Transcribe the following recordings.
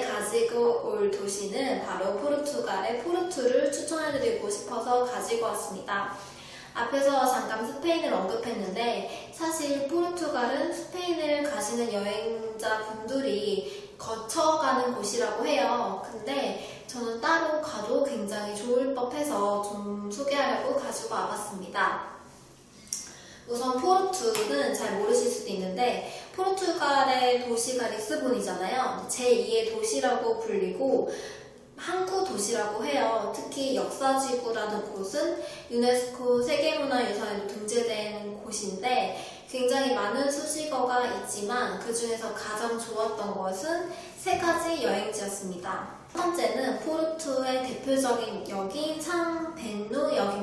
가지고 올 도시는 바로 포르투갈의 포르투를 추천해드리고 싶어서 가지고 왔습니다. 앞에서 잠깐 스페인을 언급했는데 사실 포르투갈은 스페인을 가시는 여행자 분들이 거쳐가는 곳이라고 해요. 근데 저는 따로 가도 굉장히 좋을 법해서 좀 소개하려고 가지고 와봤습니다. 우선 포르투는 잘 모르실 수도 있는데 포르투갈의 도시가 리스본이잖아요. 제2의 도시라고 불리고 항구 도시라고 해요. 특히 역사지구라는 곳은 유네스코 세계문화유산에도 등재된 곳인데 굉장히 많은 수식어가 있지만 그 중에서 가장 좋았던 것은 세 가지 여행지였습니다. 첫 번째는 포르투의 대표적인 역인 상벤누 역입니다.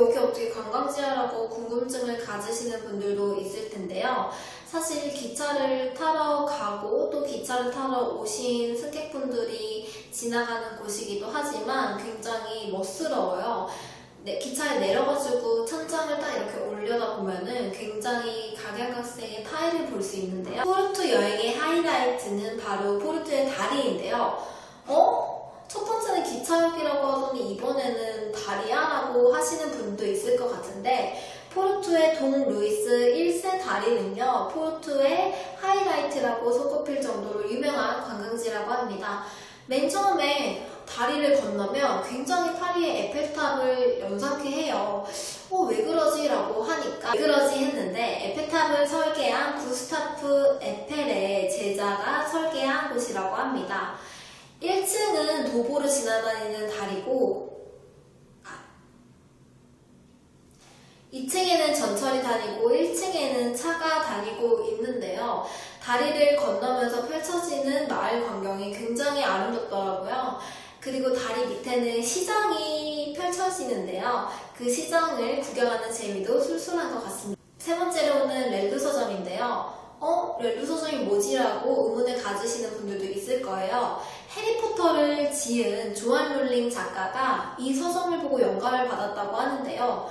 여기 어떻게 관광지야라고 궁금증을 가지시는 분들도 있을 텐데요. 사실 기차를 타러 가고 또 기차를 타러 오신 승객분들이 지나가는 곳이기도 하지만 굉장히 멋스러워요. 네, 기차에 내려가지고 천장을 딱 이렇게 올려다 보면은 굉장히 각양각색의 타일을 볼 수 있는데요. 포르투 여행의 하이라이트는 바로 포르투의 다리인데요. 어? 첫 번째는 기차역이라고 하더니 이번에는 다리야? 라고 하시는 분도 있을 것 같은데 포르투의 동 루이스 1세 다리는요 포르투의 하이라이트라고 손꼽힐 정도로 유명한 관광지라고 합니다. 맨 처음에 다리를 건너면 굉장히 파리의 에펠탑을 연상케 해요. 어, 왜 그러지? 라고 하니까 왜 그러지 했는데 에펠탑을 설계한 구스타프 에펠의 제자가 설계한 곳이라고 합니다. 1층은 도보로 지나다니는 다리고 2층에는 전철이 다니고 1층에는 차가 다니고 있는데요. 다리를 건너면서 펼쳐지는 마을 광경이 굉장히 아름답더라고요. 그리고 다리 밑에는 시장이 펼쳐지는데요. 그 시장을 구경하는 재미도 술술한 것 같습니다. 세 번째로는 렐루 서점인데요. 어? 렐루 서점이 뭐지라고 의문을 가지시는 분들도 있을 거예요. 해리포터를 지은 조안 롤링 작가가 이 서점을 보고 영감을 받았다고 하는데요.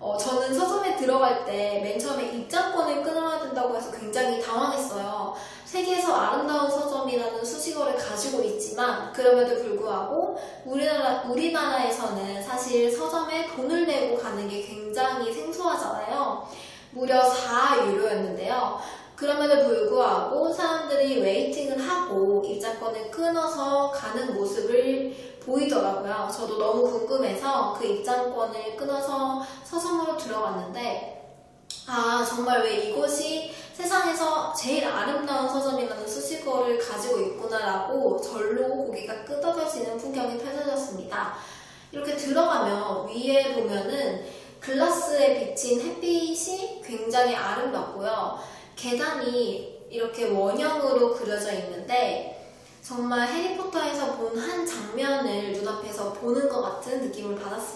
어, 저는 서점에 들어갈 때 맨 처음에 입장권을 끊어야 된다고 해서 굉장히 당황했어요. 세계에서 아름다운 서점이라는 수식어를 가지고 있지만 그럼에도 불구하고 우리나라, 우리나라에서는 사실 서점에 돈을 내고 가는 게 굉장히 생소하잖아요. 무려 4유로였는데요. 그럼에도 불구하고 사람들이 웨이팅을 하고 입장권을 끊어서 가는 모습을 보이더라고요. 저도 너무 궁금해서 그 입장권을 끊어서 서점으로 들어갔는데 아 정말 왜 이곳이 세상에서 제일 아름다운 서점이라는 수식어를 가지고 있구나라고 절로 고개가 끄덕여지는 풍경이 펼쳐졌습니다. 이렇게 들어가면 위에 보면은 글라스에 비친 햇빛이 굉장히 아름답고요. 계단이 이렇게 원형으로 그려져 있는데 정말 해리포터에서 본 한 장면을 눈앞에서 보는 것 같은 느낌을 받았습니다.